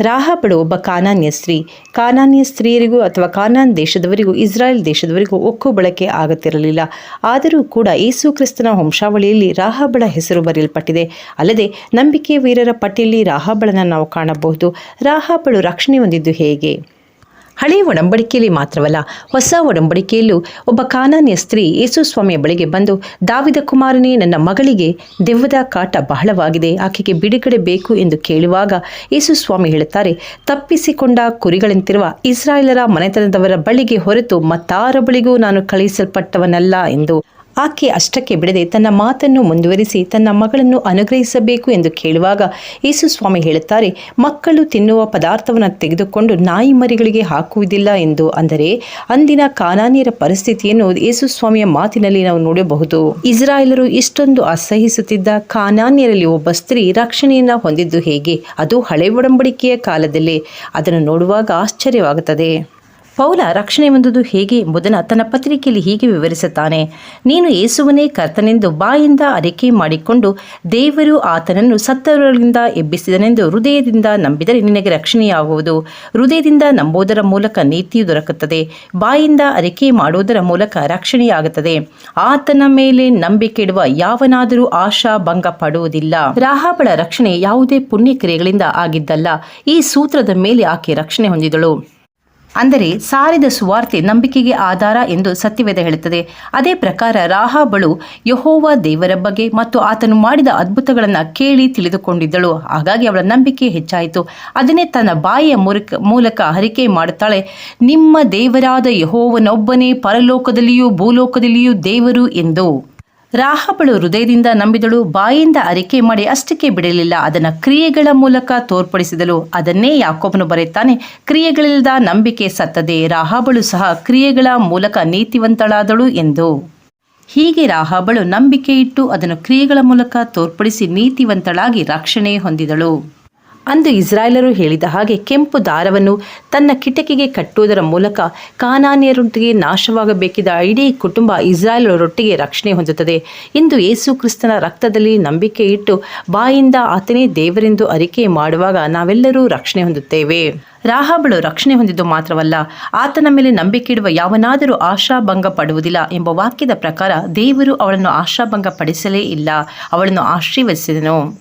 ರಾಹಾಬಳು ಒಬ್ಬ ಕಾನಾನ್ಯ ಸ್ತ್ರೀ. ಕಾನಾನ್ಯ ಸ್ತ್ರೀಯರಿಗೂ ಅಥವಾ ಕಾನಾನ್ ದೇಶದವರಿಗೂ, ಇಸ್ರಾಯೇಲ್ ದೇಶದವರಿಗೂ ಒಕ್ಕು ಬಳಕೆ ಆಗುತ್ತಿರಲಿಲ್ಲ ಆದರೂ ಕೂಡ ಯೇಸು ಕ್ರಿಸ್ತನ ವಂಶಾವಳಿಯಲ್ಲಿ ರಾಹಾಬಳ ಹೆಸರು ಬರೆಯಲ್ಪಟ್ಟಿದೆ. ಅಲ್ಲದೆ ನಂಬಿಕೆ ವೀರರ ಪಟ್ಟಿಯಲ್ಲಿ ರಾಹಾಬಳನ್ನು ನಾವು ಕಾಣಬಹುದು. ರಾಹಾಬಳು ರಕ್ಷಣೆ ಹೊಂದಿದ್ದು ಹೇಗೆ? ಹಳೆಯ ಒಡಂಬಡಿಕೆಯಲ್ಲಿ ಮಾತ್ರವಲ್ಲ, ಹೊಸ ಒಡಂಬಡಿಕೆಯಲ್ಲೂ ಒಬ್ಬ ಕಾನಾನ್ಯ ಸ್ತ್ರೀ ಯೇಸುಸ್ವಾಮಿಯ ಬಳಿಗೆ ಬಂದು, ದಾವಿದ ಕುಮಾರನೇ, ನನ್ನ ಮಗಳಿಗೆ ದೆವ್ವದ ಕಾಟ ಬಹಳವಾಗಿದೆ, ಆಕೆಗೆ ಬಿಡುಗಡೆ ಬೇಕು ಎಂದು ಕೇಳುವಾಗ ಯೇಸುಸ್ವಾಮಿ ಹೇಳುತ್ತಾರೆ, ತಪ್ಪಿಸಿಕೊಂಡ ಕುರಿಗಳಂತಿರುವ ಇಸ್ರಾಯೇಲರ ಮನೆತನದವರ ಬಳಿಗೆ ಹೊರತು ಮತ್ತಾರ ಬಳಿಗೂ ನಾನು ಕಳುಹಿಸಲ್ಪಟ್ಟವನಲ್ಲ ಎಂದು. ಆಕೆ ಅಷ್ಟಕ್ಕೆ ಬಿಡದೆ ತನ್ನ ಮಾತನ್ನು ಮುಂದುವರಿಸಿ ತನ್ನ ಮಗಳನ್ನು ಅನುಗ್ರಹಿಸಬೇಕು ಎಂದು ಕೇಳುವಾಗ ಯೇಸುಸ್ವಾಮಿ ಹೇಳುತ್ತಾರೆ, ಮಕ್ಕಳು ತಿನ್ನುವ ಪದಾರ್ಥವನ್ನು ತೆಗೆದುಕೊಂಡು ನಾಯಿ ಮರಿಗಳಿಗೆ ಹಾಕುವುದಿಲ್ಲ ಎಂದು ಅಂದರೆ ಅಂದಿನ ಕಾನಾನಿಯರ ಪರಿಸ್ಥಿತಿಯನ್ನು ಯೇಸು ಸ್ವಾಮಿಯ ಮಾತಿನಲ್ಲಿ ನಾವು ನೋಡಬಹುದು. ಇಸ್ರಾಯೇಲರು ಇಷ್ಟೊಂದು ಅಸಹಿಸುತ್ತಿದ್ದ ಕಾನಾನ್ಯರಲ್ಲಿ ಒಬ್ಬ ಸ್ತ್ರೀ ರಕ್ಷಣೆಯನ್ನು ಹೊಂದಿದ್ದು ಹೇಗೆ? ಅದು ಹಳೆ ಒಡಂಬಡಿಕೆಯ ಕಾಲದಲ್ಲಿ. ಅದನ್ನು ನೋಡುವಾಗ ಆಶ್ಚರ್ಯವಾಗುತ್ತದೆ. ಪೌಲ ರಕ್ಷಣೆ ಹೊಂದುವುದು ಹೇಗೆ ಎಂಬುದನ್ನು ತನ್ನ ಪತ್ರಿಕೆಯಲ್ಲಿ ಹೀಗೆ ವಿವರಿಸುತ್ತಾನೆ. ನೀನು ಯೇಸುವನೇ ಕರ್ತನೆಂದು ಬಾಯಿಂದ ಅರಿಕೆ ಮಾಡಿಕೊಂಡು ದೇವರು ಆತನನ್ನು ಸತ್ತವರಿಂದ ಎಬ್ಬಿಸಿದನೆಂದು ಹೃದಯದಿಂದ ನಂಬಿದರೆ ನಿನಗೆ ರಕ್ಷಣೆಯಾಗುವುದು. ಹೃದಯದಿಂದ ನಂಬುವುದರ ಮೂಲಕ ನೀತಿಯು ದೊರಕುತ್ತದೆ. ಬಾಯಿಂದ ಅರಿಕೆ ಮಾಡುವುದರ ಮೂಲಕ ರಕ್ಷಣೆಯಾಗುತ್ತದೆ. ಆತನ ಮೇಲೆ ನಂಬಿಕೆ ಇಡುವ ಯಾವನಾದರೂ ಆಶಾ ಭಂಗ ಪಡುವುದಿಲ್ಲ ರಾಹಾಬಳ ರಕ್ಷಣೆ ಯಾವುದೇ ಪುಣ್ಯ ಕ್ರಿಯೆಗಳಿಂದ ಆಗಿದ್ದಲ್ಲ. ಈ ಸೂತ್ರದ ಮೇಲೆ ಆಕೆ ರಕ್ಷಣೆ ಹೊಂದಿದಳು. ಅಂದರೆ ಸಾರಿದ ಸುವಾರ್ತೆ ನಂಬಿಕೆಗೆ ಆಧಾರ ಎಂದು ಸತ್ಯವೇದ ಹೇಳುತ್ತದೆ. ಅದೇ ಪ್ರಕಾರ ರಾಹಾಬಳು ಯಹೋವ ದೇವರ ಬಗ್ಗೆ ಮತ್ತು ಆತನು ಮಾಡಿದ ಅದ್ಭುತಗಳನ್ನು ಕೇಳಿ ತಿಳಿದುಕೊಂಡಿದ್ದಳು. ಹಾಗಾಗಿ ಅವಳ ನಂಬಿಕೆ ಹೆಚ್ಚಾಯಿತು. ಅದನ್ನೇ ತನ್ನ ಬಾಯಿಯ ಮೂಲಕ ಮೂಲಕ ಹರಿಕೆ ಮಾಡುತ್ತಾಳೆ. ನಿಮ್ಮ ದೇವರಾದ ಯಹೋವನೊಬ್ಬನೇ ಪರಲೋಕದಲ್ಲಿಯೂ ಭೂಲೋಕದಲ್ಲಿಯೂ ದೇವರು ಎಂದು. ರಾಹಬಳು ಹೃದಯದಿಂದ ನಂಬಿದಳು, ಬಾಯಿಂದ ಅರಿಕೆ ಮಾಡಿ ಅಷ್ಟಕ್ಕೆ ಬಿಡಲಿಲ್ಲ. ಅದನ್ನು ಕ್ರಿಯೆಗಳ ಮೂಲಕ ತೋರ್ಪಡಿಸಿದಳು. ಅದನ್ನೇ ಯಾಕೋಬನು ಬರೆಯುತ್ತಾನೆ, ಕ್ರಿಯೆಗಳಿಲ್ಲದ ನಂಬಿಕೆ ಸತ್ತದೆ, ರಾಹಬಳು ಸಹ ಕ್ರಿಯೆಗಳ ಮೂಲಕ ನೀತಿವಂತಳಾದಳು ಎಂದು. ಹೀಗೆ ರಾಹಬಳು ನಂಬಿಕೆ ಇಟ್ಟು ಅದನ್ನು ಕ್ರಿಯೆಗಳ ಮೂಲಕ ತೋರ್ಪಡಿಸಿ ನೀತಿವಂತಳಾಗಿ ರಕ್ಷಣೆ ಹೊಂದಿದಳು. ಅಂದು ಇಸ್ರಾಯೇಲರು ಹೇಳಿದ ಹಾಗೆ ಕೆಂಪು ದಾರವನ್ನು ತನ್ನ ಕಿಟಕಿಗೆ ಕಟ್ಟುವುದರ ಮೂಲಕ ಕಾನಾನಿಯರೊಟ್ಟಿಗೆ ನಾಶವಾಗಬೇಕಿದ್ದ ಇಡೀ ಕುಟುಂಬ ಇಸ್ರಾಯೇಲರೊಟ್ಟಿಗೆ ರಕ್ಷಣೆ ಹೊಂದುತ್ತದೆ. ಇಂದು ಯೇಸು ಕ್ರಿಸ್ತನ ರಕ್ತದಲ್ಲಿ ನಂಬಿಕೆ ಇಟ್ಟು ಬಾಯಿಂದ ಆತನೇ ದೇವರೆಂದು ಅರಿಕೆ ಮಾಡುವಾಗ ನಾವೆಲ್ಲರೂ ರಕ್ಷಣೆ ಹೊಂದುತ್ತೇವೆ. ರಾಹಾಬಳು ರಕ್ಷಣೆ ಹೊಂದಿದ್ದು ಮಾತ್ರವಲ್ಲ, ಆತನ ಮೇಲೆ ನಂಬಿಕೆ ಇಡುವ ಯಾವನಾದರೂ ಆಶಾಭಂಗ ಪಡುವುದಿಲ್ಲ ಎಂಬ ವಾಕ್ಯದ ಪ್ರಕಾರ ದೇವರು ಅವಳನ್ನು ಆಶಾಭಂಗ ಪಡಿಸಲೇ ಇಲ್ಲ, ಅವಳನ್ನು ಆಶೀರ್ವದಿಸಿದನು.